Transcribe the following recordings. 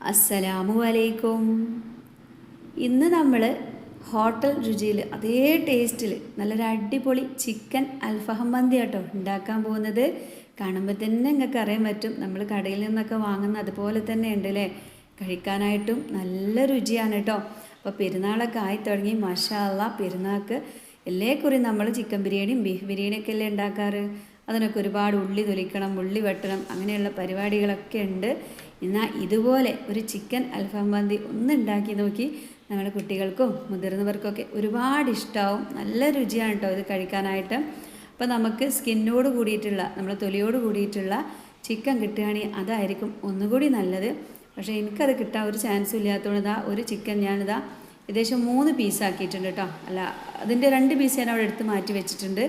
അസ്സലാമു അലൈക്കും. ഇന്ന് നമ്മൾ ഹോട്ടൽ രുചിയിൽ അതേ ടേസ്റ്റിൽ നല്ലൊരു അടിപൊളി ചിക്കൻ അൽഫഹം മന്തി കേട്ടോ ഉണ്ടാക്കാൻ പോകുന്നത്. കാണുമ്പോൾ തന്നെ നിങ്ങൾക്ക് അറിയാൻ പറ്റും. നമ്മൾ കടയിൽ നിന്നൊക്കെ വാങ്ങുന്ന അതുപോലെ തന്നെ ഉണ്ട് അല്ലേ? കഴിക്കാനായിട്ടും നല്ല രുചിയാണ് കേട്ടോ. അപ്പോൾ പെരുന്നാളൊക്കെ ആയി തുടങ്ങി. മഷാല്ല പെരുന്നാൾക്ക് എല്ലേക്കുറി നമ്മൾ ചിക്കൻ ബിരിയാണിയും ബീഫ് ബിരിയാണിയൊക്കെ അല്ലേ ഉണ്ടാക്കാറ്? അതിനൊക്കെ ഒരുപാട് ഉള്ളി തൊലിക്കണം ഉള്ളി വെട്ടണം അങ്ങനെയുള്ള പരിപാടികളൊക്കെ ഉണ്ട്. എന്നാൽ ഇതുപോലെ ഒരു ചിക്കൻ അൽഫാം മന്തി ഒന്ന് ഉണ്ടാക്കി നോക്കി നമ്മുടെ കുട്ടികൾക്കും മുതിർന്നവർക്കൊക്കെ ഒരുപാട് ഇഷ്ടമാവും നല്ല രുചിയാണ് കേട്ടോ ഇത് കഴിക്കാനായിട്ട്. അപ്പോൾ നമുക്ക് സ്കിന്നോട് കൂടിയിട്ടുള്ള നമ്മുടെ തൊലിയോട് കൂടിയിട്ടുള്ള ചിക്കൻ കിട്ടുകയാണെങ്കിൽ അതായിരിക്കും ഒന്നുകൂടി നല്ലത്. പക്ഷേ എനിക്കത് കിട്ടാൻ ഒരു ചാൻസും ഇല്ലാത്തതുകൊണ്ട് ഇതാ ഒരു ചിക്കൻ ഞാനിതാ ഏകദേശം മൂന്ന് പീസാക്കിയിട്ടുണ്ട് കേട്ടോ. അല്ല അതിന്റെ രണ്ട് പീസ് ഞാൻ അവിടെ എടുത്ത് മാറ്റി വെച്ചിട്ടുണ്ട്.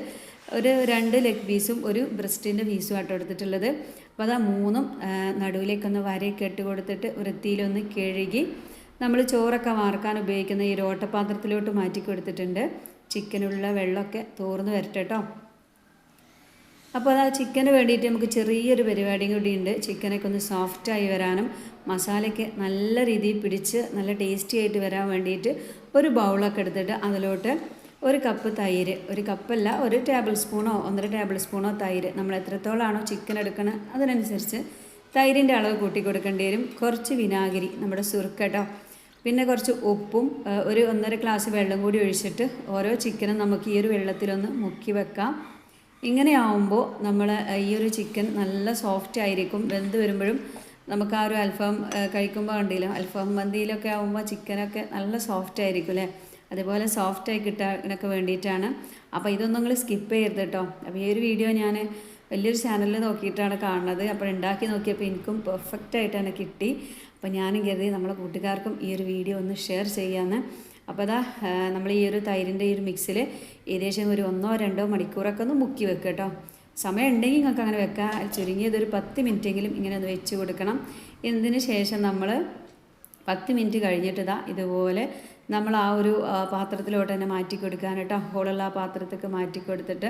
ഒരു രണ്ട് ലെഗ് പീസും ഒരു ബ്രസ്റ്റിന്റെ പീസും ആട്ടോ എടുത്തിട്ടുള്ളത്. അപ്പോൾ അതാ മൂന്നും നടുവിലേക്കൊന്ന് വരയൊക്കെ ഇട്ട് കൊടുത്തിട്ട് വൃത്തിയിലൊന്ന് കഴുകി നമ്മൾ ചോറൊക്കെ വാർക്കാൻ ഉപയോഗിക്കുന്ന ഈ രോട്ടപാത്രത്തിലോട്ട് മാറ്റി കൊടുത്തിട്ടുണ്ട്. ചിക്കനുള്ള വെള്ളമൊക്കെ തോർന്ന് വരട്ടെ അപ്പോൾ ആ ചിക്കന് വേണ്ടിയിട്ട് നമുക്ക് ചെറിയൊരു പരിപാടിയും കൂടി ഉണ്ട്. ചിക്കനൊക്കെ ഒന്ന് സോഫ്റ്റായി വരാനും മസാലയ്ക്ക് നല്ല രീതിയിൽ പിടിച്ച് നല്ല ടേസ്റ്റി ആയിട്ട് വരാൻ വേണ്ടിയിട്ട് ഒരു ബൗളൊക്കെ എടുത്തിട്ട് അതിലോട്ട് ഒരു കപ്പ് തൈര് ഒരു കപ്പല്ല ഒരു ടേബിൾ സ്പൂണോ ഒന്നര ടേബിൾ സ്പൂണോ തൈര്. നമ്മൾ എത്രത്തോളാണോ ചിക്കൻ എടുക്കുന്നത് അതിനനുസരിച്ച് തൈരിന്റെ അളവ് കൂട്ടി കൊടുക്കേണ്ടി വരും. കുറച്ച് വിനാഗിരി നമ്മുടെ സുറുക്കട്ടോ പിന്നെ കുറച്ച് ഉപ്പും ഒരു ഒന്നര ഗ്ലാസ് വെള്ളം കൂടി ഒഴിച്ചിട്ട് ഓരോ ചിക്കനും നമുക്ക് ഈ ഒരു വെള്ളത്തിലൊന്ന് മുക്കി വെക്കാം. ഇങ്ങനെയാവുമ്പോൾ നമ്മൾ ഈ ഒരു ചിക്കൻ നല്ല സോഫ്റ്റ് ആയിരിക്കും. വെന്ത് വരുമ്പോഴും നമുക്ക് ആ ഒരു അൽഫാം കഴിക്കുമ്പോൾ കണ്ടില്ല അൽഫാം മന്തിയിലൊക്കെ ആകുമ്പോൾ ചിക്കനൊക്കെ നല്ല സോഫ്റ്റ് ആയിരിക്കും അല്ലേ? അതുപോലെ സോഫ്റ്റായി കിട്ടാനൊക്കെ വേണ്ടിയിട്ടാണ്. അപ്പോൾ ഇതൊന്നും നിങ്ങൾ സ്കിപ്പ് ചെയ്യരുത് കേട്ടോ അപ്പോൾ ഈ ഒരു വീഡിയോ ഞാൻ വലിയൊരു ചാനലിൽ നോക്കിയിട്ടാണ് കാണുന്നത്. അപ്പോൾ ഉണ്ടാക്കി നോക്കിയപ്പോൾ എനിക്കും ആയിട്ടാണ് കിട്ടി. അപ്പോൾ ഞാനും കരുതി നമ്മളെ കൂട്ടുകാർക്കും ഈ ഒരു വീഡിയോ ഒന്ന് ഷെയർ ചെയ്യാമെന്ന് അപ്പോൾ അതാ നമ്മൾ ഈ ഒരു തൈരിന്റെ ഈ ഒരു മിക്സിൽ ഏകദേശം ഒരു ഒന്നോ രണ്ടോ മണിക്കൂറൊക്കെ ഒന്ന് മുക്കി വെക്കുക കേട്ടോ സമയം ഉണ്ടെങ്കിൽ നിങ്ങൾക്ക് അങ്ങനെ വെക്കാം. ചുരുങ്ങിയത് ഒരു പത്ത് മിനിറ്റെങ്കിലും ഇങ്ങനെ ഒന്ന് വെച്ച് കൊടുക്കണം. എന്നതിന് ശേഷം നമ്മൾ പത്ത് മിനിറ്റ് കഴിഞ്ഞിട്ട് ഇതാ ഇതുപോലെ നമ്മൾ ആ ഒരു പാത്രത്തിലോട്ട് തന്നെ മാറ്റി കൊടുക്കാൻ കേട്ടോ. ഹോളുള്ള ആ പാത്രത്തേക്ക് മാറ്റി കൊടുത്തിട്ട്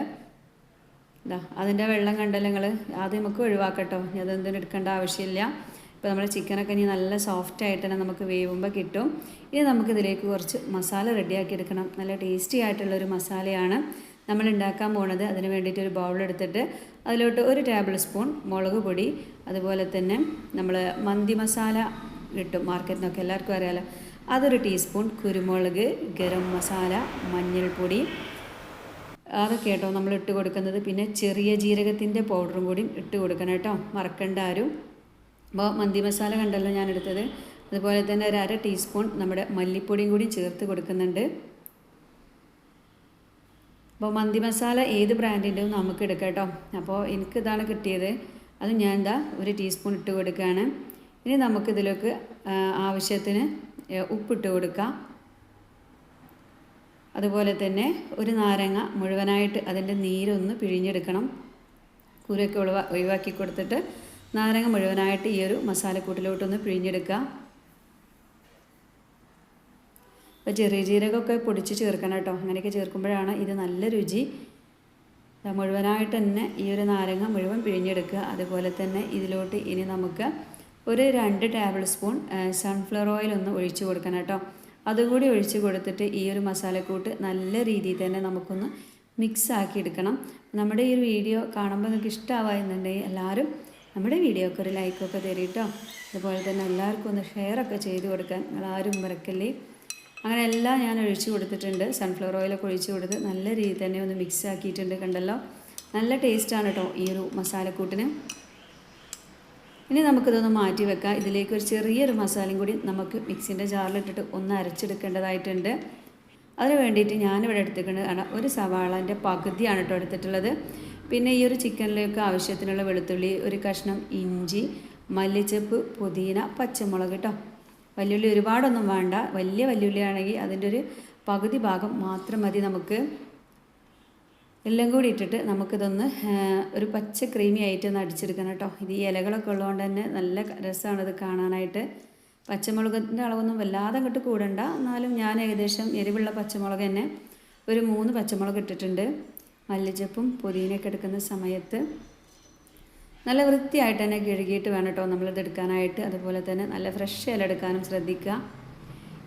ഇതാ അതിന്റെ വെള്ളം കണ്ടല്ലോ നിങ്ങൾ. ആദ്യം നമുക്ക് ഒഴിവാക്കട്ടോ അതെന്തും എടുക്കേണ്ട ആവശ്യമില്ല. ഇപ്പോൾ നമ്മൾ ചിക്കനൊക്കെ ഇനി നല്ല സോഫ്റ്റ് ആയിട്ട് തന്നെ നമുക്ക് വേവുമ്പോൾ കിട്ടും. ഇനി നമുക്കിതിലേക്ക് കുറച്ച് മസാല റെഡിയാക്കി എടുക്കണം. നല്ല ടേസ്റ്റി ആയിട്ടുള്ളൊരു മസാലയാണ് നമ്മൾ ഉണ്ടാക്കാൻ പോണത്. അതിന് വേണ്ടിയിട്ട് ഒരു ബൗൾ എടുത്തിട്ട് അതിലോട്ട് ഒരു ടേബിൾ സ്പൂൺ മുളക് പൊടി. അതുപോലെ തന്നെ നമ്മൾ മന്തി മസാല കിട്ടും മാർക്കറ്റിൽ നിന്നൊക്കെ എല്ലാവർക്കും അറിയാമല്ലോ അതൊരു ടീസ്പൂൺ കുരുമുളക് ഗരം മസാല മഞ്ഞൾപ്പൊടി. അതൊക്കെ കേട്ടോ നമ്മൾ ഇട്ട് കൊടുക്കുന്നത്. പിന്നെ ചെറിയ ജീരകത്തിന്റെ പൗഡറും കൂടി ഇട്ട് കൊടുക്കണം കേട്ടോ. മറക്കണ്ട ആരും. അപ്പോൾ മന്തി മസാല കണ്ടല്ലോ ഞാൻ എടുത്തത്. അതുപോലെ തന്നെ ഒരു അര ടീസ്പൂൺ നമ്മുടെ മല്ലിപ്പൊടിയും കൂടി ചേർത്ത് കൊടുക്കുന്നുണ്ട്. അപ്പോൾ മന്തി മസാല ഏത് ബ്രാൻഡിന്റെയും നമുക്ക് എടുക്കാം അപ്പോൾ എനിക്ക് ഇതാണ് കിട്ടിയത്. അത് ഞാൻ എന്താ ഒരു ടീസ്പൂൺ ഇട്ട് കൊടുക്കുകയാണ്. ഇനി നമുക്കിതിലേക്ക് ആവശ്യത്തിന് ഉപ്പിട്ട് കൊടുക്കാം. അതുപോലെ തന്നെ ഒരു നാരങ്ങ മുഴുവനായിട്ട് അതിന്റെ നീരൊന്ന് പിഴിഞ്ഞെടുക്കണം. കുരുവൊക്കെ ഒഴിവാ ഒഴിവാക്കി കൊടുത്തിട്ട് നാരങ്ങ മുഴുവനായിട്ട് ഈ ഒരു മസാലക്കൂട്ടിലോട്ടൊന്ന് പിഴിഞ്ഞെടുക്കുക അപ്പോൾ ചെറിയ ജീരകമൊക്കെ പൊടിച്ച് ചേർക്കണം കേട്ടോ. അങ്ങനെയൊക്കെ ചേർക്കുമ്പോഴാണ് ഇത് നല്ല രുചി. മുഴുവനായിട്ട് തന്നെ ഈ ഒരു നാരങ്ങ മുഴുവൻ പിഴിഞ്ഞെടുക്കുക. അതുപോലെ തന്നെ ഇതിലോട്ട് ഇനി നമുക്ക് ഒരു രണ്ട് ടേബിൾ സ്പൂൺ സൺഫ്ലവർ ഓയിൽ ഒന്ന് ഒഴിച്ച് കൊടുക്കണം കേട്ടോ. അതുകൂടി ഒഴിച്ച് കൊടുത്തിട്ട് ഈ ഒരു മസാലക്കൂട്ട് നല്ല രീതിയിൽ തന്നെ നമുക്കൊന്ന് മിക്സ് ആക്കി എടുക്കണം. നമ്മുടെ ഈ ഒരു വീഡിയോ കാണുമ്പോൾ നിങ്ങൾക്ക് ഇഷ്ടമാവുന്നുണ്ടെങ്കിൽ എല്ലാവരും നമ്മുടെ വീഡിയോക്ക് ഒരു ലൈക്കൊക്കെ തരും കേട്ടോ. അതുപോലെ തന്നെ എല്ലാവർക്കും ഒന്ന് ഷെയറൊക്കെ ചെയ്ത് കൊടുക്കാൻ നിങ്ങളാരും മറക്കല്ലേ. അങ്ങനെ എല്ലാം ഞാൻ ഒഴിച്ച് കൊടുത്തിട്ടുണ്ട്. സൺഫ്ലവർ ഓയിലൊക്കെ ഒഴിച്ച് കൊടുത്ത് നല്ല രീതിയിൽ തന്നെ ഒന്ന് മിക്സ് ആക്കിയിട്ടുണ്ട് കണ്ടല്ലോ. നല്ല ടേസ്റ്റാണ് കേട്ടോ ഈ ഒരു മസാലക്കൂട്ടിന്. ഇനി നമുക്കിതൊന്ന് മാറ്റി വെക്കാം. ഇതിലേക്ക് ഒരു ചെറിയൊരു മസാലയും കൂടി നമുക്ക് മിക്സിന്റെ ജാറിലിട്ടിട്ട് ഒന്ന് അരച്ചെടുക്കേണ്ടതായിട്ടുണ്ട്. അതിന് വേണ്ടിയിട്ട് ഞാനിവിടെ കാരണം ഒരു സവാളന്റെ പകുതിയാണ് കേട്ടോ എടുത്തിട്ടുള്ളത്. പിന്നെ ഈ ഒരു ചിക്കനിലേക്ക് ആവശ്യത്തിനുള്ള വെളുത്തുള്ളി ഒരു കഷ്ണം ഇഞ്ചി മല്ലിച്ചപ്പ് പുതിന പച്ചമുളക് കേട്ടോ. വല്യുള്ളി ഒരുപാടൊന്നും വേണ്ട. വലിയ വല്യുള്ളി ആണെങ്കിൽ അതിന്റെ ഒരു പകുതി ഭാഗം മാത്രം മതി നമുക്ക്. എല്ലാം കൂടി ഇട്ടിട്ട് നമുക്കിതൊന്ന് ഒരു പച്ച ക്രീമി ആയിട്ട് ഒന്ന് അടിച്ചെടുക്കണം കേട്ടോ. ഇത് ഈ ഇലകളൊക്കെ ഉള്ളതുകൊണ്ട് തന്നെ നല്ല രസമാണ് ഇത് കാണാനായിട്ട്. പച്ചമുളകിന്റെ അളവൊന്നും വല്ലാതെ അങ്ങോട്ട് കൂടണ്ട. എന്നാലും ഞാൻ ഏകദേശം എരിവുള്ള പച്ചമുളക് തന്നെ ഒരു മൂന്ന് പച്ചമുളക് ഇട്ടിട്ടുണ്ട്. മല്ലിച്ചപ്പും പുതിനയൊക്കെ എടുക്കുന്ന സമയത്ത് നല്ല വൃത്തിയായിട്ട് തന്നെ കഴുകിയിട്ട് വേണം കേട്ടോ നമ്മളിത് എടുക്കാനായിട്ട്. അതുപോലെ തന്നെ നല്ല ഫ്രഷ് ഇല എടുക്കാനും ശ്രദ്ധിക്കുക.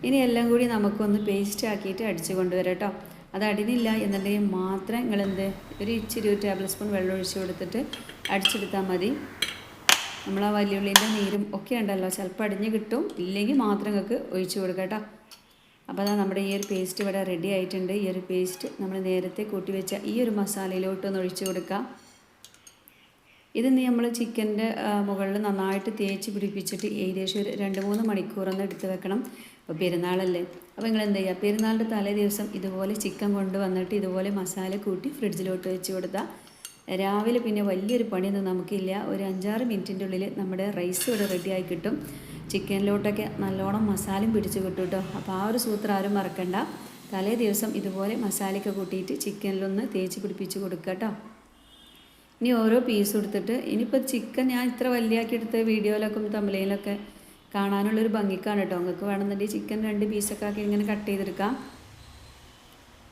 ഇനി എല്ലാം കൂടി നമുക്കൊന്ന് പേസ്റ്റ് ആക്കിയിട്ട് അടിച്ചു കൊണ്ടുവരാം കേട്ടോ. അത് അടിനില്ല എന്നുണ്ടെങ്കിൽ മാത്രം നിങ്ങളെന്ത് ഒരു ഇച്ചിരി ഒരു ടേബിൾ സ്പൂൺ വെള്ളം ഒഴിച്ച് കൊടുത്തിട്ട് അടിച്ചെടുത്താൽ മതി. നമ്മൾ ആ വലിയുള്ളിന്റെ നീരും ഒക്കെ ഉണ്ടല്ലോ ചിലപ്പോൾ അടിഞ്ഞ് കിട്ടും. ഇല്ലെങ്കിൽ മാത്രം നിങ്ങൾക്ക് ഒഴിച്ച് കൊടുക്കാം അപ്പോൾ അതാ നമ്മുടെ ഈ ഒരു പേസ്റ്റ് ഇവിടെ റെഡി ആയിട്ടുണ്ട്. ഈ ഒരു പേസ്റ്റ് നമ്മൾ നേരത്തെ കൂട്ടി വെച്ച ഈ ഒരു മസാലയിലോട്ടൊന്ന് ഒഴിച്ച് കൊടുക്കാം. ഇത് നീ നമ്മൾ ചിക്കന്റെ മുകളിൽ നന്നായിട്ട് തേച്ച് പിടിപ്പിച്ചിട്ട് ഏകദേശം ഒരു രണ്ട് മൂന്ന് മണിക്കൂറൊന്ന് എടുത്ത് വെക്കണം. അപ്പോൾ പെരുന്നാളല്ലേ. അപ്പോൾ നിങ്ങൾ എന്ത് ചെയ്യുക പെരുന്നാളിന്റെ തലേ ദിവസം ഇതുപോലെ ചിക്കൻ കൊണ്ടുവന്നിട്ട് ഇതുപോലെ മസാല കൂട്ടി ഫ്രിഡ്ജിലോട്ട് വെച്ച് കൊടുത്താൽ രാവിലെ പിന്നെ വലിയൊരു പണിയൊന്നും നമുക്കില്ല. ഒരു അഞ്ചാറ് മിനിറ്റിന്റെ ഉള്ളിൽ നമ്മുടെ റൈസ് ഇവിടെ റെഡിയായി കിട്ടും. ചിക്കനിലോട്ടൊക്കെ നല്ലോണം മസാലയും പിടിച്ച് കിട്ടും കേട്ടോ. അപ്പോൾ ആ ഒരു സൂത്രം ആരും മറക്കണ്ട. തലേ ദിവസം ഇതുപോലെ മസാലയൊക്കെ കൂട്ടിയിട്ട് ചിക്കനിലൊന്ന് തേച്ച് പിടിപ്പിച്ച് കൊടുക്കുക കേട്ടോ. ഇനി ഓരോ പീസ് എടുത്തിട്ട് ഇനിയിപ്പോൾ ചിക്കൻ ഞാൻ ഇത്ര വലിയാക്കി എടുത്ത് വീഡിയോയിലൊക്കെ തമിഴിലൊക്കെ കാണാനുള്ളൊരു ഭംഗിക്കാണ് കേട്ടോ. നിങ്ങൾക്ക് വേണമെന്നുണ്ടെങ്കിൽ ചിക്കൻ രണ്ട് പീസൊക്കെ ആക്കി ഇങ്ങനെ കട്ട് ചെയ്തെടുക്കാം.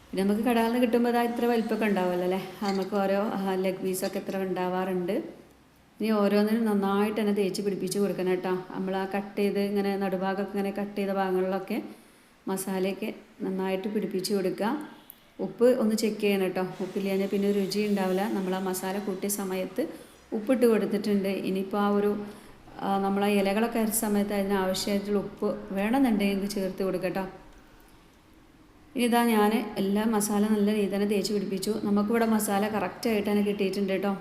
പിന്നെ നമുക്ക് കടകളിൽ നിന്ന് കിട്ടുമ്പോൾ അതാ ഇത്ര വലിപ്പമൊക്കെ ഉണ്ടാവുമല്ലോ അല്ലേ? നമുക്ക് ഓരോ ലെഗ് പീസൊക്കെ ഇത്ര ഉണ്ടാവാറുണ്ട്. ഇനി ഓരോന്നിനും നന്നായിട്ട് തന്നെ തേച്ച് പിടിപ്പിച്ച് കൊടുക്കണം കേട്ടോ. നമ്മൾ ആ കട്ട് ചെയ്ത് ഇങ്ങനെ നടുഭാഗമൊക്കെ ഇങ്ങനെ കട്ട് ചെയ്ത ഭാഗങ്ങളിലൊക്കെ മസാലയൊക്കെ നന്നായിട്ട് പിടിപ്പിച്ച് കൊടുക്കുക. ഉപ്പ് ഒന്ന് ചെക്ക് ചെയ്യണം കേട്ടോ. ഉപ്പില്ല കഴിഞ്ഞാൽ പിന്നെ രുചി ഉണ്ടാവില്ല. നമ്മൾ ആ മസാല കൂട്ടിയ സമയത്ത് ഉപ്പിട്ട് കൊടുത്തിട്ടുണ്ട്. ഇനിയിപ്പോൾ ആ ഒരു നമ്മൾ ആ ഇലകളൊക്കെ അരിച്ച സമയത്ത് അതിന് ആവശ്യമായിട്ടുള്ള ഉപ്പ് വേണമെന്നുണ്ടെങ്കിൽ ചേർത്ത് കൊടുക്കട്ടോ. ഇതാ ഞാൻ എല്ലാ മസാല നല്ല രീതിയിൽ തന്നെ തേച്ച് പിടിപ്പിച്ചു. നമുക്കിവിടെ മസാല കറക്റ്റായിട്ട് തന്നെ കിട്ടിയിട്ടുണ്ട് കേട്ടോ.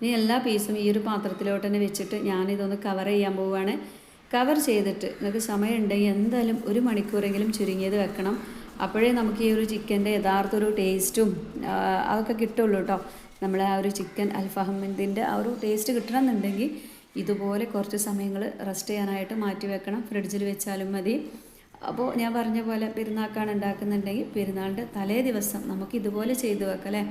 ഇനി എല്ലാ പീസും ഈ ഒരു പാത്രത്തിലോട്ട് തന്നെ വെച്ചിട്ട് ഞാനിതൊന്ന് കവർ ചെയ്യാൻ പോവുകയാണ്. കവർ ചെയ്തിട്ട് നിങ്ങൾക്ക് സമയമുണ്ടെങ്കിൽ എന്തായാലും ഒരു മണിക്കൂറെങ്കിലും ചുരുങ്ങിയത് വെക്കണം. അപ്പോഴേ നമുക്ക് ഈ ഒരു ചിക്കന്റെ യഥാർത്ഥ ഒരു ടേസ്റ്റും അതൊക്കെ കിട്ടുള്ളൂ കേട്ടോ. നമ്മളെ ആ ഒരു ചിക്കൻ അൽഫഹമിന്റെ ആ ഒരു ടേസ്റ്റ് കിട്ടണമെന്നുണ്ടെങ്കിൽ ഇതുപോലെ കുറച്ച് സമയങ്ങൾ റെസ്റ്റ് ചെയ്യാനായിട്ട് മാറ്റി വെക്കണം. ഫ്രിഡ്ജിൽ വെച്ചാലും മതി. അപ്പോൾ ഞാൻ പറഞ്ഞ പോലെ പെരുന്നാക്കാണ് ഉണ്ടാക്കുന്നുണ്ടെങ്കിൽ പെരുന്നാളിന്റെ തലേ ദിവസം നമുക്ക് ഇതുപോലെ ചെയ്തു വെക്കാം അല്ലേ?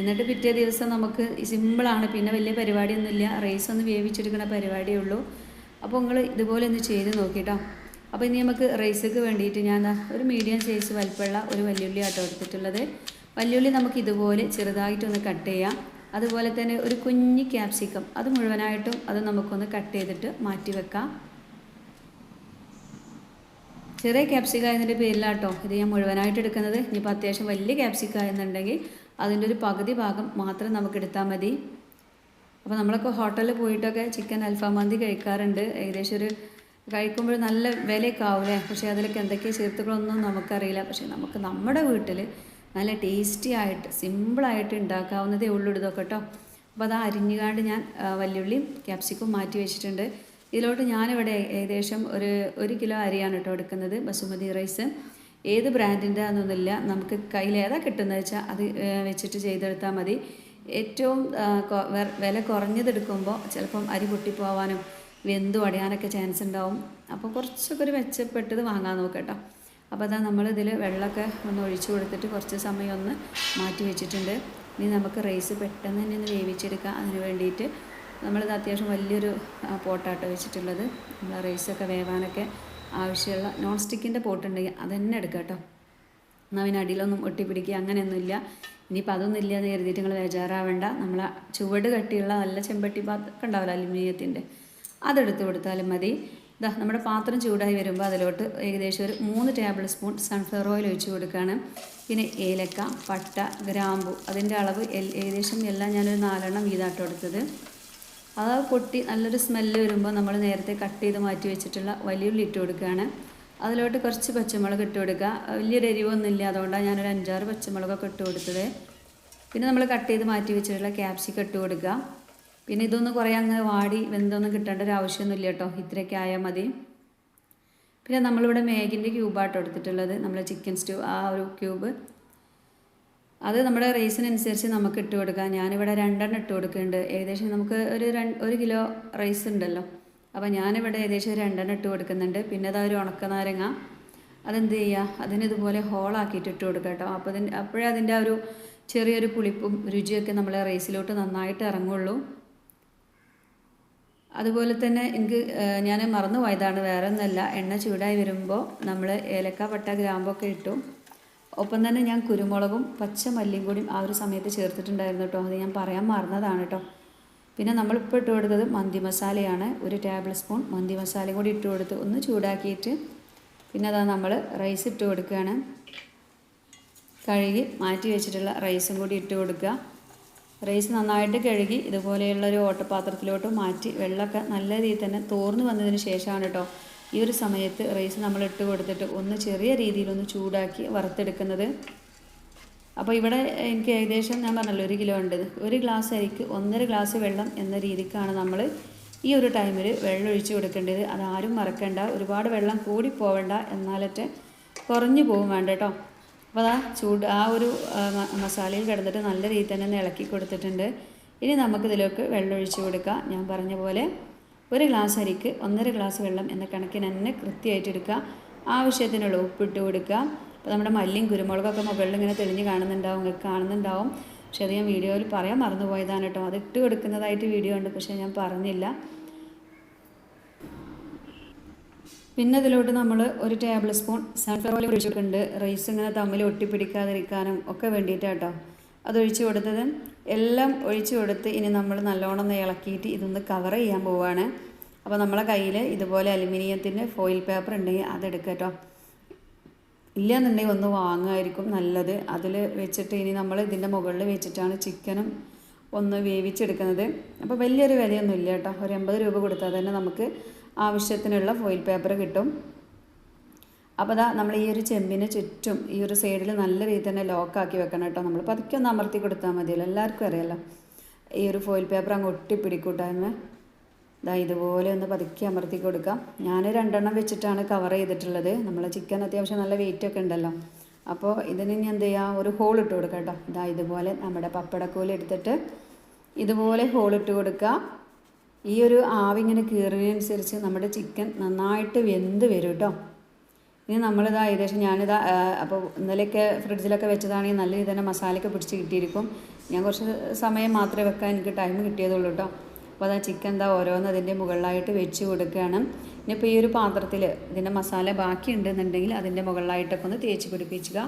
എന്നിട്ട് പിറ്റേ ദിവസം നമുക്ക് സിമ്പിളാണ് പിന്നെ വലിയ പരിപാടിയൊന്നുമില്ല. റൈസ് ഒന്ന് വേവിച്ചെടുക്കുന്ന പരിപാടിയേ ഉള്ളൂ. അപ്പോൾ നിങ്ങൾ ഇതുപോലെ ഒന്ന് ചെയ്ത് നോക്കിട്ടോ. അപ്പോൾ ഇനി നമുക്ക് റൈസക്ക് വേണ്ടിയിട്ട് ഞാൻ ഒരു മീഡിയം സൈസ് വലിപ്പമുള്ള ഒരു വല്യുള്ളി ആട്ടോ എടുത്തിട്ടുള്ളത്. വല്യുള്ളി നമുക്ക് ഇതുപോലെ ചെറുതായിട്ടൊന്ന് കട്ട് ചെയ്യാം. അതുപോലെ തന്നെ ഒരു കുഞ്ഞ് ക്യാപ്സിക്കം അത് മുഴുവനായിട്ടും അത് നമുക്കൊന്ന് കട്ട് ചെയ്തിട്ട് മാറ്റി വെക്കാം. ചെറിയ ക്യാപ്സിക്ക എന്നതിന്റെ പേരിലാട്ടോ ഇത് ഞാൻ മുഴുവനായിട്ട് എടുക്കുന്നത്. ഇനിയിപ്പോൾ അത്യാവശ്യം വലിയ ക്യാപ്സിക്ക എന്നുണ്ടെങ്കിൽ അതിന്റെ ഒരു പകുതി ഭാഗം മാത്രം നമുക്ക് എടുത്താൽ മതി. അപ്പോൾ നമ്മളൊക്കെ ഹോട്ടലിൽ പോയിട്ടൊക്കെ ചിക്കൻ അൽഫാം മന്തി കഴിക്കാറുണ്ട്. ഏകദേശം ഒരു കഴിക്കുമ്പോൾ നല്ല വിലയൊക്കെ ആവില്ലേ? പക്ഷേ അതിലൊക്കെ എന്തൊക്കെയാണ് ചേർത്തുകളൊന്നും നമുക്കറിയില്ല. പക്ഷേ നമുക്ക് നമ്മുടെ വീട്ടിൽ നല്ല ടേസ്റ്റി ആയിട്ട് സിമ്പിളായിട്ട് ഉണ്ടാക്കാവുന്നതേ ഉള്ളൂ ഇതൊക്കെ കേട്ടോ അപ്പോൾ അത് അരിഞ്ഞുകാണ്ട് ഞാൻ വല്യുള്ളിയും ക്യാപ്സിക്കും മാറ്റി വെച്ചിട്ടുണ്ട്. ഇതിലോട്ട് ഞാനിവിടെ ഏകദേശം ഒരു ഒരു കിലോ അരിയാണ് കേട്ടോ എടുക്കുന്നത് ബസുമതി റൈസ്. ഏത് ബ്രാൻഡിന്റെ ആണെന്നൊന്നുമില്ല നമുക്ക് കയ്യിൽ ഏതാ കിട്ടുന്നത് വെച്ചാൽ അത് വെച്ചിട്ട് ചെയ്തെടുത്താൽ മതി. ഏറ്റവും വില കുറഞ്ഞതെടുക്കുമ്പോൾ ചിലപ്പം അരി പൊട്ടിപ്പോവാനും വെന്തു അടയാനൊക്കെ ചാൻസ് ഉണ്ടാവും അപ്പോൾ കുറച്ചൊക്കെ ഒരു മെച്ചപ്പെട്ടത് വാങ്ങാൻ നോക്കട്ടോ അപ്പോൾ അതാ നമ്മളിതിൽ വെള്ളമൊക്കെ ഒന്ന് ഒഴിച്ചു കൊടുത്തിട്ട് കുറച്ച് സമയം ഒന്ന് മാറ്റി വെച്ചിട്ടുണ്ട്. ഇനി നമുക്ക് റൈസ് പെട്ടെന്ന് തന്നെ ഒന്ന് വേവിച്ചെടുക്കാം. അതിന് വേണ്ടിയിട്ട് നമ്മളിത് അത്യാവശ്യം വലിയൊരു പോട്ടാട്ടോ വെച്ചിട്ടുള്ളത്. നമ്മൾ റൈസൊക്കെ വേവാനൊക്കെ ആവശ്യമുള്ള നോൺ സ്റ്റിക്കിന്റെ പോട്ടുണ്ടെങ്കിൽ അത് തന്നെ എടുക്കാം കേട്ടോ. എന്നാൽ പിന്നെ അടിയിലൊന്നും ഒട്ടിപ്പിടിക്കുക അങ്ങനെയൊന്നുമില്ല. ഇനിയിപ്പോൾ അതൊന്നും ഇല്ല എന്ന് കരുതിയിട്ട് നിങ്ങൾ ബേജാറാവേണ്ട. നമ്മൾ ചുവട് കട്ടിയുള്ള നല്ല ചെമ്പട്ടി പാത്രം ഉണ്ടാവില്ല അലുമിനിയത്തിന്റെ? അതെടുത്ത് കൊടുത്താലും മതി. ഇതാ നമ്മുടെ പാത്രം ചൂടായി വരുമ്പോൾ അതിലോട്ട് ഏകദേശം ഒരു മൂന്ന് ടേബിൾ സ്പൂൺ സൺഫ്ലവർ ഓയിൽ ഒഴിച്ച് കൊടുക്കുകയാണ്. പിന്നെ ഏലക്ക പട്ട ഗ്രാമ്പു അതിന്റെ അളവ് ഏകദേശം എല്ലാം ഞാനൊരു നാലെണ്ണം വീതാട്ട് എടുത്തത്. അത് പൊട്ടി നല്ലൊരു സ്മെല്ല് വരുമ്പോൾ നമ്മൾ നേരത്തെ കട്ട് ചെയ്ത് മാറ്റി വെച്ചിട്ടുള്ള വലിയുള്ളി ഇട്ട് കൊടുക്കുകയാണ്. അതിലോട്ട് കുറച്ച് പച്ചമുളക് ഇട്ട് കൊടുക്കുക. വലിയൊരു എരിവൊന്നുമില്ല അതുകൊണ്ടാണ് ഞാനൊരു അഞ്ചാറ് പച്ചമുളകൊക്കെ ഇട്ട് കൊടുത്തത്. പിന്നെ നമ്മൾ കട്ട് ചെയ്ത് മാറ്റി വെച്ചിട്ടുള്ള ക്യാപ്സിക്കം ഇട്ട് കൊടുക്കുക. പിന്നെ ഇതൊന്ന് കുറേ അങ്ങ് വാടി വെന്തൊന്നും കിട്ടേണ്ട ഒരു ആവശ്യമൊന്നുമില്ല കേട്ടോ. ഇത്രയൊക്കെ ആയാൽ മതി. പിന്നെ നമ്മളിവിടെ മേഗിന്റെ ക്യൂബാട്ടോ എടുത്തിട്ടുള്ളത്. നമ്മൾ ചിക്കൻ സ്റ്റൂ ആ ഒരു ക്യൂബ്. അത് നമ്മുടെ റൈസിനനുസരിച്ച് നമുക്ക് ഇട്ട് കൊടുക്കാം. ഞാനിവിടെ രണ്ടെണ്ണം ഇട്ട് കൊടുക്കുന്നുണ്ട്. ഏകദേശം നമുക്ക് ഒരു ഒരു കിലോ റൈസ് ഉണ്ടല്ലോ. അപ്പോൾ ഞാനിവിടെ ഏകദേശം രണ്ടെണ്ണം ഇട്ട് കൊടുക്കുന്നുണ്ട്. പിന്നെ അതാ ഒരു ഉണക്കനാരങ്ങ അതെന്ത് ചെയ്യുക? അതിനിതുപോലെ ഹോളാക്കിയിട്ട് ഇട്ട് കൊടുക്കുക കേട്ടോ. അപ്പോൾ അതിന് അപ്പോഴേ അതിന്റെ ആ ഒരു ചെറിയൊരു പുളിപ്പും രുചിയൊക്കെ നമ്മളെ റൈസിലോട്ട് നന്നായിട്ട് ഇറങ്ങുള്ളൂ. അതുപോലെ തന്നെ എനിക്ക് ഞാൻ മറന്നു പോയതാണ്. വേറെ ഒന്നല്ല എണ്ണ ചൂടായി വരുമ്പോൾ നമ്മൾ ഏലക്ക പട്ട ഗ്രാമ്പൊക്കെ ഇട്ടു. ഒപ്പം തന്നെ ഞാൻ കുരുമുളകും പച്ച മല്ലിയും കൂടി ആ ഒരു സമയത്ത് ചേർത്തിട്ടുണ്ടായിരുന്നു കേട്ടോ. അത് ഞാൻ പറയാൻ മറന്നതാണ് കേട്ടോ. പിന്നെ നമ്മളിപ്പോൾ ഇട്ട് കൊടുത്തത് മന്തി മസാലയാണ്. ഒരു ടേബിൾ സ്പൂൺ മന്തി മസാലയും കൂടി ഇട്ട് കൊടുത്ത് ഒന്ന് ചൂടാക്കിയിട്ട് പിന്നെ അതാ നമ്മൾ റൈസ് ഇട്ട് കൊടുക്കുകയാണ്. കഴുകി മാറ്റി വെച്ചിട്ടുള്ള റൈസും കൂടി ഇട്ട് കൊടുക്കുക. റൈസ് നന്നായിട്ട് കഴുകി ഇതുപോലെയുള്ള ഒരു ഓട്ടപാത്രത്തിലോട്ട് മാറ്റി വെള്ളമൊക്കെ നല്ല രീതിയിൽ തന്നെ തോർന്നു വന്നതിന് ശേഷമാണ് കേട്ടോ ഈ ഒരു സമയത്ത് റൈസ് നമ്മൾ ഇട്ട് കൊടുത്തിട്ട് ഒന്ന് ചെറിയ രീതിയിലൊന്ന് ചൂടാക്കി വറുത്തെടുക്കുന്നത്. അപ്പോൾ ഇവിടെ എനിക്ക് ഏകദേശം ഞാൻ പറഞ്ഞല്ലോ ഒരു കിലോ ഉണ്ട്. ഒരു ഗ്ലാസ് അരിക്ക് ഒന്നര ഗ്ലാസ് വെള്ളം എന്ന രീതിക്കാണ് നമ്മൾ ഈ ഒരു ടൈമിൽ വെള്ളം ഒഴിച്ച് കൊടുക്കേണ്ടത്. അതാരും മറക്കണ്ട. ഒരുപാട് വെള്ളം കൂടി പോവണ്ട. എന്നാലറ്റ് കുറഞ്ഞു പോകും വേണ്ട കേട്ടോ. അപ്പോൾ അതാ ചൂട് ആ ഒരു മസാലയിൽ കിടന്നിട്ട് നല്ല രീതിയിൽ തന്നെ ഒന്ന് ഇളക്കി കൊടുത്തിട്ടുണ്ട്. ഇനി നമുക്കിതിലേക്ക് വെള്ളം ഒഴിച്ച് കൊടുക്കുക ഞാൻ പറഞ്ഞ പോലെ ഒരു ഗ്ലാസ് അരിക്ക് ഒന്നര ഗ്ലാസ് വെള്ളം എന്ന കണക്കിന് തന്നെ കൃത്യമായിട്ട് എടുക്കുക. ആവശ്യത്തിനുള്ള ഉപ്പിട്ട് കൊടുക്കുക. അപ്പോൾ നമ്മുടെ മല്ലിയും കുരുമുളകൊക്കെ മുകളിൽ ഇങ്ങനെ തെളിഞ്ഞ് കാണുന്നുണ്ടാവും നിങ്ങൾക്ക് കാണുന്നുണ്ടാവും. പക്ഷേ അത് ഞാൻ വീഡിയോയിൽ പറയാൻ മറന്നുപോയതാണ് കേട്ടോ. അത് ഇട്ട് കൊടുക്കുന്നതായിട്ട് വീഡിയോ ഉണ്ട് പക്ഷേ ഞാൻ പറഞ്ഞില്ല. പിന്നെ ഇതിലോട്ട് നമ്മൾ ഒരു ടേബിൾ സ്പൂൺ സൺഫ്ലവർ ഓയിൽ ഒഴിച്ചിട്ടുണ്ട്. റൈസ് ഇങ്ങനെ തമ്മിൽ ഒട്ടിപ്പിടിക്കാതിരിക്കാനും ഒക്കെ വേണ്ടിയിട്ടാട്ടോ. അതൊഴിച്ച് കൊടുത്തത്. എല്ലാം ഒഴിച്ചു കൊടുത്ത് ഇനി നമ്മൾ നല്ലോണം ഇളക്കിയിട്ട് ഇതൊന്ന് കവർ ചെയ്യാൻ പോവുകയാണ് അപ്പോൾ നമ്മളെ കയ്യിൽ ഇതുപോലെ അലുമിനിയത്തിന്റെ ഫോയിൽ പേപ്പർ ഉണ്ടെങ്കിൽ അതെടുക്കുക കേട്ടോ ഇല്ലയെന്നുണ്ടെങ്കിൽ ഒന്ന് വാങ്ങുമായിരിക്കും നല്ലത്. അതിൽ വെച്ചിട്ട് ഇനി നമ്മൾ ഇതിന്റെ മുകളിൽ വെച്ചിട്ടാണ് ചിക്കനും ഒന്ന് വേവിച്ചെടുക്കുന്നത്. അപ്പോൾ വലിയൊരു വിലയൊന്നും ഇല്ല കേട്ടോ. ഒരു എൺപത് രൂപ കൊടുത്താൽ തന്നെ നമുക്ക് ആവശ്യത്തിനുള്ള ഫോയിൽ പേപ്പർ കിട്ടും. അപ്പോൾ അതാ നമ്മൾ ഈ ഒരു ചെമ്പിന് ചുറ്റും ഈ ഒരു സൈഡിൽ നല്ല രീതിയിൽ തന്നെ ലോക്കാക്കി വെക്കണം കേട്ടോ. നമ്മൾ പതുക്കെ ഒന്ന് അമർത്തി കൊടുത്താൽ മതിയല്ലോ. എല്ലാവർക്കും അറിയാലോ. ഈ ഒരു ഫോയിൽ പേപ്പർ അങ്ങ് ഒട്ടിപ്പിടിക്കൂട്ടായ്മ. ഇതാ ഇതുപോലെ ഒന്ന് പതുക്കെ അമർത്തി കൊടുക്കാം. ഞാൻ രണ്ടെണ്ണം വെച്ചിട്ടാണ് കവർ ചെയ്തിട്ടുള്ളത്. നമ്മൾ ചിക്കൻ അത്യാവശ്യം നല്ല വെയിറ്റ് ഒക്കെ ഉണ്ടല്ലോ. അപ്പോൾ ഇതിന് ഇനി എന്ത് ചെയ്യുക ഒരു ഹോൾ ഇട്ട് കൊടുക്കാം കേട്ടോ. ഇതാ ഇതുപോലെ നമ്മുടെ പപ്പടക്കൂലെടുത്തിട്ട് ഇതുപോലെ ഹോൾ ഇട്ട് കൊടുക്കുക ഈ ഒരു ആവിങ്ങനെ കീറുന്നതിനനുസരിച്ച് നമ്മുടെ ചിക്കൻ നന്നായിട്ട് വെന്ത് വരും കേട്ടോ ഇനി നമ്മളിതാ ഏകദേശം ഞാനിതാ അപ്പോൾ ഇന്നലെയൊക്കെ ഫ്രിഡ്ജിലൊക്കെ വെച്ചതാണെങ്കിൽ നല്ല രീതി തന്നെ മസാലയൊക്കെ പിടിച്ച് കിട്ടിയിരിക്കും. ഞാൻ കുറച്ച് സമയം മാത്രമേ വെക്കാൻ എനിക്ക് ടൈം കിട്ടിയതുള്ളൂ കേട്ടോ അപ്പോൾ അതാ ചിക്കൻ എന്താ ഓരോന്ന് അതിന്റെ മുകളിലായിട്ട് വെച്ച് കൊടുക്കുകയാണ്. ഇനിയിപ്പോൾ ഈ ഒരു പാത്രത്തിൽ ഇതിന്റെ മസാല ബാക്കി ഉണ്ടെന്നുണ്ടെങ്കിൽ അതിന്റെ മുകളിലായിട്ടൊക്കെ ഒന്ന് തേച്ച് പിടിപ്പിക്കുക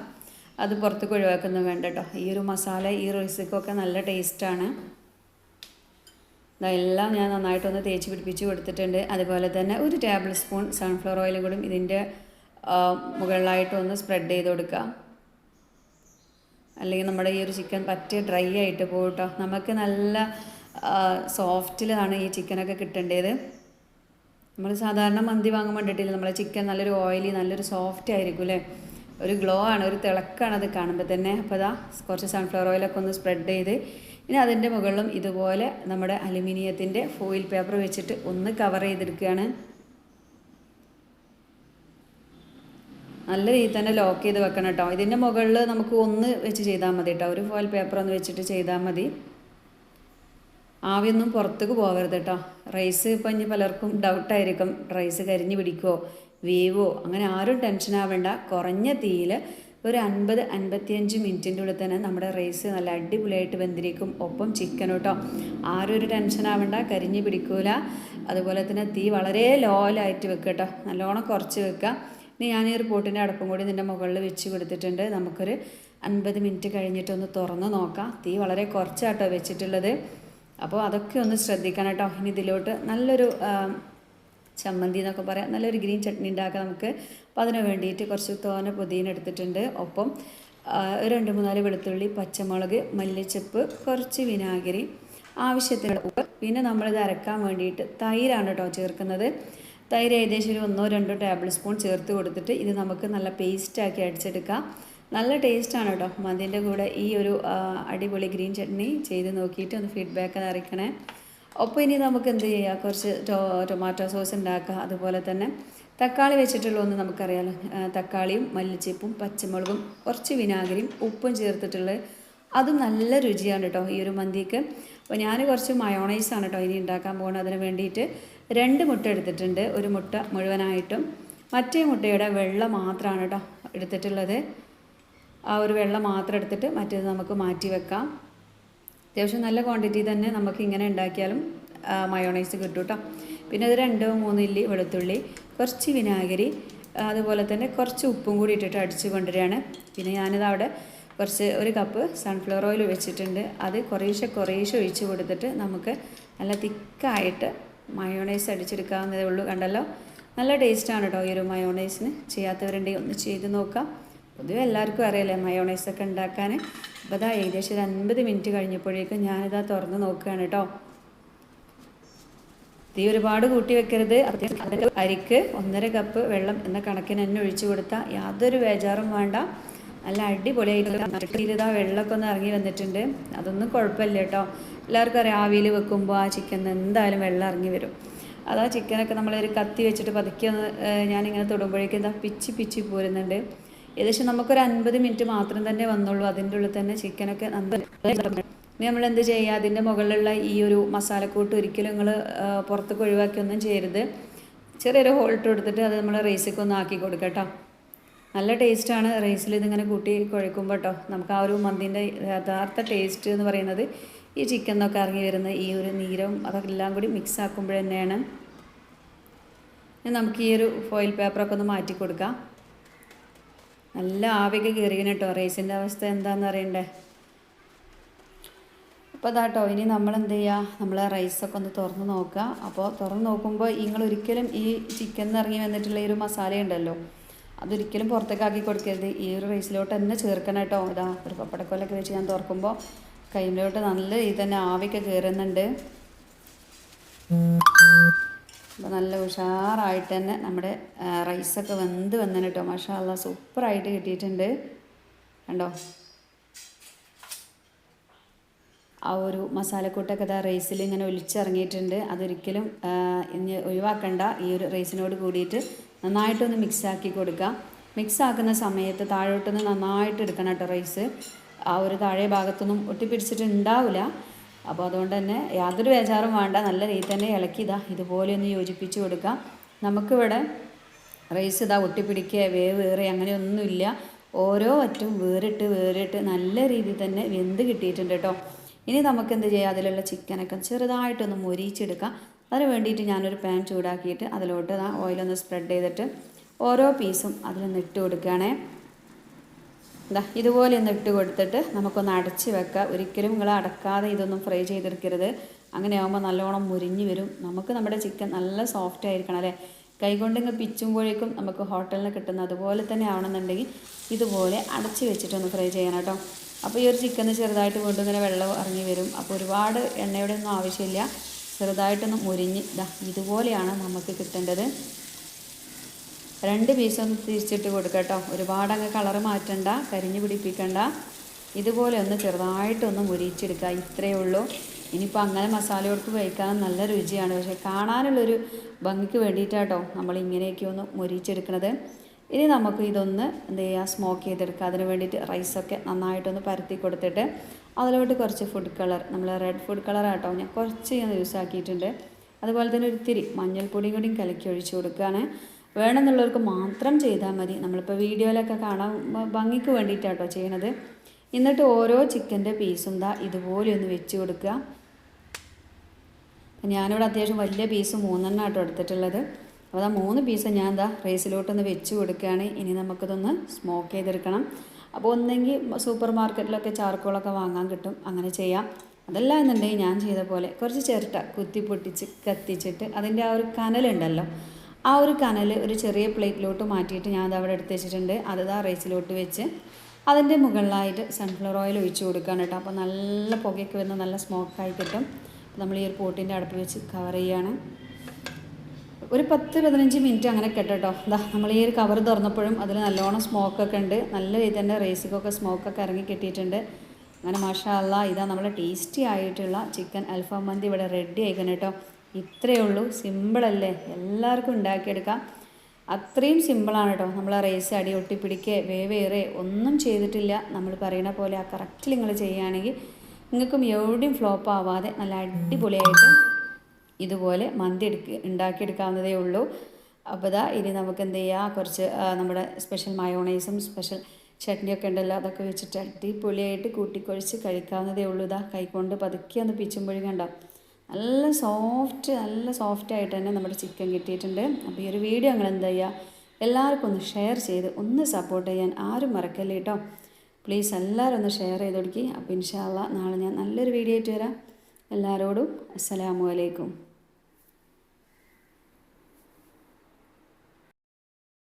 അത് പുറത്തേക്ക് ഒഴിവാക്കുന്നത് വേണ്ട കേട്ടോ ഈ ഒരു മസാല ഈ റൈസിക്കൊക്കെ നല്ല ടേസ്റ്റാണ് ഇതെല്ലാം ഞാൻ നന്നായിട്ടൊന്ന് തേച്ച് പിടിപ്പിച്ച് കൊടുത്തിട്ടുണ്ട്. അതുപോലെ തന്നെ ഒരു ടേബിൾ സ്പൂൺ സൺഫ്ലവർ ഓയിലും കൂടി ഇതിന്റെ മുകളിലായിട്ടൊന്ന് സ്പ്രെഡ് ചെയ്ത് കൊടുക്കുക അല്ലെങ്കിൽ നമ്മുടെ ഈ ഒരു ചിക്കൻ പറ്റിയ ഡ്രൈ ആയിട്ട് പോകും കേട്ടോ നമുക്ക് നല്ല സോഫ്റ്റിലാണ് ഈ ചിക്കനൊക്കെ കിട്ടേണ്ടത്. നമ്മൾ സാധാരണ മന്തി വാങ്ങാൻ വേണ്ടിയിട്ടില്ല നമ്മളെ ചിക്കൻ നല്ലൊരു ഓയിലി നല്ലൊരു സോഫ്റ്റ് ആയിരിക്കും അല്ലേ ഒരു ഗ്ലോ ആണ് ഒരു തിളക്കാണ് അത് കാണുമ്പോൾ തന്നെ. അപ്പോൾ അതാ കുറച്ച് സൺഫ്ലവർ ഓയിലൊക്കെ ഒന്ന് സ്പ്രെഡ് ചെയ്ത് ഇനി അതിന്റെ മുകളിലും ഇതുപോലെ നമ്മുടെ അലുമിനിയത്തിന്റെ ഫോയിൽ പേപ്പർ വെച്ചിട്ട് ഒന്ന് കവർ ചെയ്തെടുക്കുകയാണ്. നല്ല രീതിയിൽ തന്നെ ലോക്ക് ചെയ്ത് വെക്കണം കേട്ടോ. ഇതിന്റെ മുകളിൽ നമുക്ക് ഒന്ന് വെച്ച് ചെയ്താൽ മതി കേട്ടോ. ഒരു ഫോയിൽ പേപ്പർ ഒന്ന് വെച്ചിട്ട് ചെയ്താൽ മതി. ആവിയൊന്നും പുറത്തേക്ക് പോകരുത് കേട്ടോ. റൈസ് ഇപ്പം ഇനി പലർക്കും ഡൗട്ടായിരിക്കും റൈസ് കരിഞ്ഞു പിടിക്കുമോ വേവോ അങ്ങനെ ആരും ടെൻഷൻ ആവേണ്ട. കുറഞ്ഞ തീയിൽ ഒരു അൻപത് അൻപത്തിയഞ്ച് മിനിറ്റിന്റെ ഉള്ളിൽ തന്നെ നമ്മുടെ റൈസ് നല്ല അടിപൊളിയായിട്ട് വെന്തിരിക്കും. ഒപ്പം ചിക്കൻ കേട്ടോ ആരും ഒരു ടെൻഷൻ ആവണ്ട കരിഞ്ഞ് പിടിക്കൂല. അതുപോലെ തന്നെ തീ വളരെ ലോയിലായിട്ട് വെക്കുക കേട്ടോ നല്ലോണം കുറച്ച് വെക്കുക ഇനി ഞാൻ ഈ ഒരു പോട്ടിന്റെ അടപ്പും കൂടി ഇതിന്റെ മുകളിൽ വെച്ച് കൊടുത്തിട്ടുണ്ട്. നമുക്കൊരു അൻപത് മിനിറ്റ് കഴിഞ്ഞിട്ടൊന്ന് തുറന്ന് നോക്കാം. തീ വളരെ കുറച്ചാട്ടോ വെച്ചിട്ടുള്ളത്. അപ്പോൾ അതൊക്കെ ഒന്ന് ശ്രദ്ധിക്കണം കേട്ടോ ഇനി ഇതിലോട്ട് നല്ലൊരു ചമ്മന്തി എന്നൊക്കെ പറയാം. നല്ലൊരു ഗ്രീൻ ചട്നി ഉണ്ടാക്കാം നമുക്ക്. അപ്പോൾ അതിന് വേണ്ടിയിട്ട് കുറച്ച് തോന പുതിന എടുത്തിട്ടുണ്ട്. ഒപ്പം രണ്ട് മൂന്നാൽ വെളുത്തുള്ളി പച്ചമുളക് മല്ലിച്ചപ്പ് കുറച്ച് വിനാഗിരി ആവശ്യത്തിന് ഉപ്പ്. പിന്നെ നമ്മളിത് അരക്കാൻ വേണ്ടിയിട്ട് തൈരാണ് കേട്ടോ ചേർക്കുന്നത്. തൈര് ഏകദേശം ഒരു ഒന്നോ രണ്ടോ ടേബിൾ സ്പൂൺ ചേർത്ത് കൊടുത്തിട്ട് ഇത് നമുക്ക് നല്ല പേസ്റ്റാക്കി അടിച്ചെടുക്കാം. നല്ല ടേസ്റ്റാണ് കേട്ടോ. അതിന്റെ കൂടെ ഈ ഒരു അടിപൊളി ഗ്രീൻ ചട്നി ചെയ്ത് നോക്കിയിട്ട് ഒന്ന് ഫീഡ്ബാക്ക് അറിയിക്കണേ. ഒപ്പം ഇനി നമുക്ക് എന്ത് ചെയ്യാം? കുറച്ച് ടൊമാറ്റോ സോസ് ഉണ്ടാക്കുക അതുപോലെ തന്നെ തക്കാളി വെച്ചിട്ടുള്ള ഒന്ന് നമുക്കറിയാലോ. തക്കാളിയും മല്ലിച്ചപ്പും പച്ചമുളകും കുറച്ച് വിനാഗിരിയും ഉപ്പും ചേർത്തിട്ടുള്ളത് അതും നല്ല രുചിയാണ് കേട്ടോ ഈ ഒരു മന്തിക്ക്. അപ്പോൾ ഞാൻ കുറച്ച് മയോണൈസാണ് കേട്ടോ ഇനി ഉണ്ടാക്കാൻ പോകുന്നത് അതിന് വേണ്ടിയിട്ട് രണ്ട് മുട്ട എടുത്തിട്ടുണ്ട്. ഒരു മുട്ട മുഴുവനായിട്ടും. മറ്റേ മുട്ടയുടെ വെള്ള മാത്രമാണ് കേട്ടോ എടുത്തിട്ടുള്ളത്. ആ ഒരു വെള്ളം മാത്രം എടുത്തിട്ട് മറ്റേത് നമുക്ക് മാറ്റി വെക്കാം. അത്യാവശ്യം നല്ല ക്വാണ്ടിറ്റി തന്നെ നമുക്ക് ഇങ്ങനെ ഉണ്ടാക്കിയാലും മയോണൈസ് കിട്ടും കേട്ടോ പിന്നെ അത് രണ്ടോ മൂന്നോ ഇല്ലി വെളുത്തുള്ളി കുറച്ച് വിനാഗിരി അതുപോലെ തന്നെ കുറച്ച് ഉപ്പും കൂടി ഇട്ടിട്ട് അടിച്ച് കൊണ്ടുവരികയാണ്. പിന്നെ ഞാനിത് അവിടെ കുറച്ച് ഒരു കപ്പ് സൺഫ്ലവർ ഓയിൽ വെച്ചിട്ടുണ്ട്. അത് കുറേശ്ശെ കുറേശ്ശെ ഒഴിച്ച് കൊടുത്തിട്ട് നമുക്ക് നല്ല തിക്കായിട്ട് മയോണൈസ് അടിച്ചെടുക്കാവുന്നതേ ഉള്ളൂ. കണ്ടല്ലോ? നല്ല ടേസ്റ്റാണ് കേട്ടോ ഈ ഒരു മയോണൈസിന് ചെയ്യാത്തവരുണ്ടെങ്കിൽ ഒന്ന് ചെയ്ത് നോക്കാം. പൊതുവെ എല്ലാവർക്കും അറിയാലേ മയോണൈസൊക്കെ ഉണ്ടാക്കാൻ അപ്പോൾ അതാ ഏകദേശം ഒരു അൻപത് മിനിറ്റ് കഴിഞ്ഞപ്പോഴേക്കും ഞാനിതാ തുറന്ന് നോക്കുകയാണ് കേട്ടോ തീ ഒരുപാട് കൂട്ടി വെക്കരുത്. അരിക്ക് ഒന്നര കപ്പ് വെള്ളം എന്ന കണക്കിന് തന്നെ ഒഴിച്ചു കൊടുത്താൽ യാതൊരു വേജാറും വേണ്ട. നല്ല അടിപൊളിയായിട്ട് ഇതാ വെള്ളമൊക്കെ ഒന്ന് ഇറങ്ങി വന്നിട്ടുണ്ട്. അതൊന്നും കുഴപ്പമില്ല കേട്ടോ എല്ലാവർക്കും അറിയാം ആവിയിൽ വെക്കുമ്പോൾ ആ ചിക്കൻ എന്തായാലും വെള്ളം ഇറങ്ങി വരും. അതാ ചിക്കനൊക്കെ നമ്മളൊരു കത്തി വെച്ചിട്ട് പതുക്കി ഒന്ന് ഞാനിങ്ങനെ തൊടുമ്പോഴേക്കും ഇതാ പിച്ചി പിച്ചി പോരുന്നുണ്ട്. ഏകദേശം നമുക്കൊരു അൻപത് മിനിറ്റ് മാത്രം തന്നെ വന്നുള്ളൂ. അതിന്റെ ഉള്ളിൽ തന്നെ ചിക്കനൊക്കെ ഇനി നമ്മൾ എന്ത് ചെയ്യുക അതിന്റെ മുകളിലുള്ള ഈ ഒരു മസാലക്കൂട്ട് ഒരിക്കലും നിങ്ങൾ പുറത്തേക്ക് ഒഴിവാക്കിയൊന്നും ചെയ്യരുത്. ചെറിയൊരു ഹോൾട്ട് കൊടുത്തിട്ട് അത് നമ്മൾ റൈസിലേക്ക് ഒന്ന് ആക്കി കൊടുക്കുക കേട്ടോ. നല്ല ടേസ്റ്റാണ് റൈസിൽ ഇതിങ്ങനെ കൂട്ടി കുഴക്കുമ്പോൾ കേട്ടോ നമുക്ക് ആ ഒരു മന്തിന്റെ യഥാർത്ഥ ടേസ്റ്റ് എന്ന് പറയുന്നത് ഈ ചിക്കൻ എന്നൊക്കെ ഇറങ്ങി വരുന്ന ഈ ഒരു നീരവും അതെല്ലാം കൂടി മിക്സ് ഇനി നമുക്ക് ഈ ഒരു ഫോയിൽ പേപ്പറൊക്കെ ഒന്ന് മാറ്റി കൊടുക്കാം. നല്ല ആവിക്ക് കയറിയാണ് കേട്ടോ റൈസിന്റെ അവസ്ഥ എന്താണെന്ന് അറിയണ്ടേ? അപ്പോൾ അതാട്ടോ ഇനി നമ്മൾ എന്ത് ചെയ്യുക നമ്മൾ റൈസൊക്കെ ഒന്ന് തുറന്ന് നോക്കുക അപ്പോൾ തുറന്ന് നോക്കുമ്പോൾ നിങ്ങൾ ഒരിക്കലും ഈ ചിക്കൻ ഇറങ്ങി വന്നിട്ടുള്ള ഈ ഒരു മസാല ഉണ്ടല്ലോ അതൊരിക്കലും പുറത്തേക്കാക്കി കൊടുക്കരുത്. ഈ ഒരു റൈസിലോട്ട് തന്നെ ചേർക്കണം കേട്ടോ ഇതാ ഒരു പപ്പടക്കോലൊക്കെ വെച്ച് ഞാൻ തുറക്കുമ്പോൾ കൈമിലോട്ട് നല്ല രീതി തന്നെ ആവിയൊക്കെ കയറുന്നുണ്ട് അപ്പോൾ നല്ല ഉഷാറായിട്ട് തന്നെ നമ്മുടെ റൈസൊക്കെ വെന്ത് വന്നിട്ട് കേട്ടോ മഷാല്ല സൂപ്പറായിട്ട് കിട്ടിയിട്ടുണ്ട്. കണ്ടോ? ആ ഒരു മസാലക്കൂട്ടൊക്കെ ഇതാ റൈസിൽ ഇങ്ങനെ ഒലിച്ചിറങ്ങിയിട്ടുണ്ട്. അതൊരിക്കലും ഇനി ഒഴിവാക്കണ്ട. ഈ ഒരു റൈസിനോട് കൂടിയിട്ട് നന്നായിട്ടൊന്ന് മിക്സാക്കി കൊടുക്കുക മിക്സ് ആക്കുന്ന സമയത്ത് താഴോട്ടൊന്ന് നന്നായിട്ട് എടുക്കണം കേട്ടോ റൈസ്. ആ ഒരു താഴെ ഭാഗത്തൊന്നും ഒട്ടിപ്പിടിച്ചിട്ട് ഉണ്ടാവില്ല അപ്പോൾ അതുകൊണ്ട് തന്നെ യാതൊരു വേചാറും വേണ്ട. നല്ല രീതിയിൽ തന്നെ ഇളക്കി ഇതാ ഇതുപോലെ ഒന്ന് യോജിപ്പിച്ച് കൊടുക്കാം. നമുക്കിവിടെ റൈസ് ഇതാ ഒട്ടിപ്പിടിക്കുക വേവ് വേറെ അങ്ങനെയൊന്നുമില്ല. ഓരോ അറ്റും വേറിട്ട് വേറിട്ട് നല്ല രീതിയിൽ തന്നെ വെന്ത് കിട്ടിയിട്ടുണ്ട് കേട്ടോ. ഇനി നമുക്ക് എന്ത് ചെയ്യാം? അതിലുള്ള ചിക്കനൊക്കെ ചെറുതായിട്ടൊന്ന് മൊരിച്ചെടുക്കാം അതിന് വേണ്ടിയിട്ട് ഞാനൊരു പാൻ ചൂടാക്കിയിട്ട് അതിലോട്ട് ആ ഓയിലൊന്ന് സ്പ്രെഡ് ചെയ്തിട്ട് ഓരോ പീസും അതിലൊന്ന് ഇട്ട് കൊടുക്കുകയാണേ. എന്താ ഇതുപോലെ ഒന്ന് ഇട്ട് കൊടുത്തിട്ട് നമുക്കൊന്ന് അടച്ച് വെക്കാം. ഒരിക്കലും നിങ്ങൾ അടക്കാതെ ഇതൊന്നും ഫ്രൈ ചെയ്തെടുക്കരുത്. അങ്ങനെ ആകുമ്പോൾ നല്ലോണം മുരിഞ്ഞ് വരും. നമുക്ക് നമ്മുടെ ചിക്കൻ നല്ല സോഫ്റ്റ് ആയിരിക്കണം അല്ലേ? കൈകൊണ്ട് ഇങ്ങ് പിച്ചുമ്പോഴേക്കും നമുക്ക് ഹോട്ടലിൽ കിട്ടുന്ന അതുപോലെ തന്നെ ആവണമെന്നുണ്ടെങ്കിൽ ഇതുപോലെ അടച്ച് വെച്ചിട്ടൊന്ന് ഫ്രൈ ചെയ്യണം കേട്ടോ. അപ്പോൾ ഈ ഒരു ചിക്കന് ചെറുതായിട്ട് വീണ്ടും ഇങ്ങനെ വെള്ളം ഇറങ്ങി വരും. അപ്പോൾ ഒരുപാട് എണ്ണയുടെ ഒന്നും ആവശ്യമില്ല. ചെറുതായിട്ടൊന്ന് മുരിഞ്ഞ് ഇതാ ഇതുപോലെയാണ് നമുക്ക് കിട്ടേണ്ടത്. രണ്ട് പീസൊന്ന് തിരിച്ചിട്ട് കൊടുക്കുക കേട്ടോ. ഒരുപാട് അങ്ങ് കളറ് മാറ്റണ്ട കരിഞ്ഞു പിടിപ്പിക്കണ്ട. ഇതുപോലെ ഒന്ന് ചെറുതായിട്ടൊന്ന് മുരിച്ചെടുക്കുക ഇത്രയേ ഉള്ളൂ. ഇനിയിപ്പോൾ അങ്ങനെ മസാല കൊടുത്ത് കഴിക്കാൻ നല്ല രുചിയാണ്. പക്ഷേ കാണാനുള്ളൊരു ഭംഗിക്ക് വേണ്ടിയിട്ടാട്ടോ നമ്മൾ ഇങ്ങനെയൊക്കെ ഒന്ന് മുരിച്ചെടുക്കണത് ഇനി നമുക്ക് ഇതൊന്ന് എന്ത് ചെയ്യുക സ്മോക്ക് ചെയ്തെടുക്കുക. അതിന് വേണ്ടിയിട്ട് റൈസൊക്കെ നന്നായിട്ടൊന്ന് പരത്തി കൊടുത്തിട്ട് അതിലോട്ട് കുറച്ച് ഫുഡ് കളർ നമ്മൾ റെഡ് ഫുഡ് കളർ ആട്ടോ ഞാൻ കുറച്ച് ഞാൻ യൂസ് ആക്കിയിട്ടുണ്ട്. അതുപോലെ തന്നെ ഒരു തിരി മഞ്ഞൾപ്പൊടിയും കൂടിയും കലക്കി ഒഴിച്ച് കൊടുക്കുകയാണ്. വേണമെന്നുള്ളവർക്ക് മാത്രം ചെയ്താൽ മതി. നമ്മളിപ്പോൾ വീഡിയോയിലൊക്കെ കാണാൻ ഭംഗിക്ക് വേണ്ടിയിട്ടാട്ടോ ചെയ്യണത്. എന്നിട്ട് ഓരോ ചിക്കന്റെ പീസും ദാ ഇതുപോലെ ഒന്ന് വെച്ച് കൊടുക്കുക. ഞാനിവിടെ അത്യാവശ്യം വലിയ പീസ് മൂന്നെണ്ണം ആട്ടോ എടുത്തിട്ടുള്ളത്. അപ്പോൾ ആ മൂന്ന് പീസ് ഞാൻ എന്താ റൈസിലോട്ടൊന്ന് വെച്ച് കൊടുക്കുകയാണ്. ഇനി നമുക്കിതൊന്ന് സ്മോക്ക് ചെയ്തെടുക്കണം. അപ്പോൾ ഒന്നെങ്കിൽ സൂപ്പർ മാർക്കറ്റിലൊക്കെ ചാർക്കോളൊക്കെ വാങ്ങാൻ കിട്ടും. അങ്ങനെ ചെയ്യാം. അതല്ല എന്നുണ്ടെങ്കിൽ ഞാൻ ചെയ്ത പോലെ കുറച്ച് ചിരട്ട കുത്തി പൊട്ടിച്ച് കത്തിച്ചിട്ട് അതിന്റെ ആ ഒരു കനലുണ്ടല്ലോ. ആ ഒരു കനൽ ഒരു ചെറിയ പ്ലേറ്റിലോട്ട് മാറ്റിയിട്ട് ഞാൻ അത് അവിടെ എടുത്ത് വെച്ചിട്ടുണ്ട്. അത് ആ റൈസിലോട്ട് വെച്ച് അതിന്റെ മുകളിലായിട്ട് സൺഫ്ലവർ ഓയിൽ ഒഴിച്ച് കൊടുക്കുകയാണ് കേട്ടോ. അപ്പോൾ നല്ല പുകയൊക്കെ വരുന്ന നല്ല സ്മോക്കായി കിട്ടും. നമ്മൾ ഈ ഒരു പോട്ടിന്റെ അടുപ്പ് വെച്ച് കവർ ചെയ്യുകയാണ്. ഒരു പത്ത് പതിനഞ്ച് മിനിറ്റ് അങ്ങനെ കേട്ടോ. ഇതാ നമ്മൾ ഈ ഒരു കവർ തുറന്നപ്പോഴും അതിൽ നല്ലോണം സ്മോക്കൊക്കെ ഉണ്ട്. നല്ല രീതി തന്നെ റേസിക്കൊക്കെ സ്മോക്കൊക്കെ ഇറങ്ങി കിട്ടിയിട്ടുണ്ട്. അങ്ങനെ മാഷാ അല്ല ഇതാ നമ്മുടെ ടേസ്റ്റി ആയിട്ടുള്ള ചിക്കൻ അൽഫാം മന്തി ഇവിടെ റെഡി ആയിക്കണം കേട്ടോ. ഇത്രയേ ഉള്ളൂ. സിമ്പിളല്ലേ എല്ലാവർക്കും ഉണ്ടാക്കിയെടുക്കാം. അത്രയും സിമ്പിളാണ് കേട്ടോ നമ്മൾ ആ റേസ് അടി ഒട്ടിപ്പിടിക്കുക വേവേറെ ഒന്നും ചെയ്തിട്ടില്ല. നമ്മൾ പറയുന്ന പോലെ ആ കറക്റ്റ് നിങ്ങൾ ചെയ്യുകയാണെങ്കിൽ നിങ്ങൾക്കും എവിടെയും ഫ്ലോപ്പ് ആവാതെ നല്ല അടിപൊളിയായിട്ട് ഇതുപോലെ മന്തി എടുക്ക ഉണ്ടാക്കിയെടുക്കാവുന്നതേ ഉള്ളൂ. അപ്പോൾ ഇതാ ഇനി നമുക്ക് എന്ത് ചെയ്യാം? കുറച്ച് നമ്മുടെ സ്പെഷ്യൽ മയോണൈസും സ്പെഷ്യൽ ചട്നിയൊക്കെ ഉണ്ടല്ലോ അതൊക്കെ വെച്ചിട്ട് അടിപൊളിയായിട്ട് കൂട്ടിക്കൊഴിച്ച് കഴിക്കാവുന്നതേ ഉള്ളൂ. ഇതാ കൈകൊണ്ട് പതുക്കി ഒന്ന് പിച്ചുമ്പോഴും കണ്ടോ നല്ല സോഫ്റ്റ് നല്ല സോഫ്റ്റ് ആയിട്ട് തന്നെ നമ്മുടെ ചിക്കൻ കിട്ടിയിട്ടുണ്ട്. അപ്പോൾ ഈ ഒരു വീഡിയോ നിങ്ങൾ എന്താ ചെയ്യുക എല്ലാവർക്കും ഒന്ന് ഷെയർ ചെയ്ത് ഒന്ന് സപ്പോർട്ട് ചെയ്യാൻ ആരും മറക്കല്ലേ കേട്ടോ പ്ലീസ് എല്ലാവരും ഒന്ന് ഷെയർ ചെയ്ത് കൊടുക്കി. അപ്പോൾ ഇൻഷാല്ല നാളെ ഞാൻ നല്ലൊരു വീഡിയോ ആയിട്ട് വരാം. എല്ലാവരോടും അസ്സലാമു അലൈക്കും.